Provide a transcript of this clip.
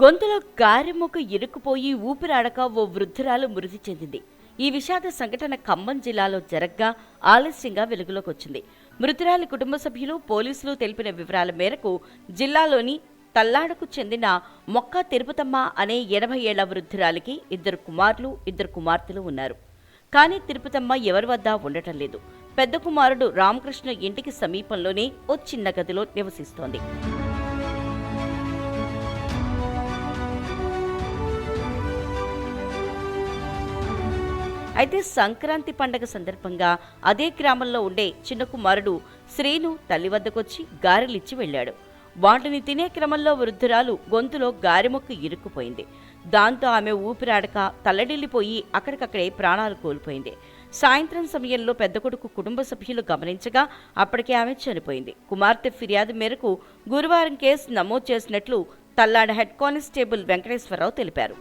గొంతులో గారెముక ఇరుక్కుపోయి ఊపిరాడక ఓ వృద్ధురాలు మృతి చెందింది. ఈ విషాద సంఘటన ఖమ్మం జిల్లాలో జరగ్గా ఆలస్యంగా వెలుగులోకి వచ్చింది మృతురాలి కుటుంబ సభ్యులు పోలీసులు తెలిపిన వివరాల మేరకు జిల్లాలోని తల్లాడకు చెందిన మొక్క తిరుపతమ్మ అనే ఎనభై ఏళ్ళ వృద్ధురాలికి ఇద్దరు కుమారులు ఇద్దరు కుమార్తెలు ఉన్నారు. కానీ తిరుపతమ్మ ఎవరి వద్ద ఉండటం లేదు. పెద్ద కుమారుడు రామకృష్ణ ఇంటికి సమీపంలోనే ఓ చిన్న గదిలో నివసిస్తోంది. అయితే సంక్రాంతి పండగ సందర్భంగా అదే గ్రామంలో ఉండే చిన్న కుమారుడు శ్రీను తల్లి వద్దకొచ్చి గారెలిచ్చి వెళ్ళాడు. వాటిని తినే క్రమంలో వృద్ధురాలు గొంతులో గారెముక్క ఇరుక్కుపోయింది. దాంతో ఆమె ఊపిరాడక తల్లడిల్లిపోయి అక్కడికక్కడే ప్రాణాలు కోల్పోయింది. సాయంత్రం సమయంలో పెద్ద కొడుకు కుటుంబ సభ్యులు గమనించగా అప్పటికే ఆమె చనిపోయింది. కుమార్తె ఫిర్యాదు మేరకు గురువారం కేసు నమోదు చేసినట్లు తల్లాడ హెడ్ కానిస్టేబుల్ వెంకటేశ్వరరావు తెలిపారు.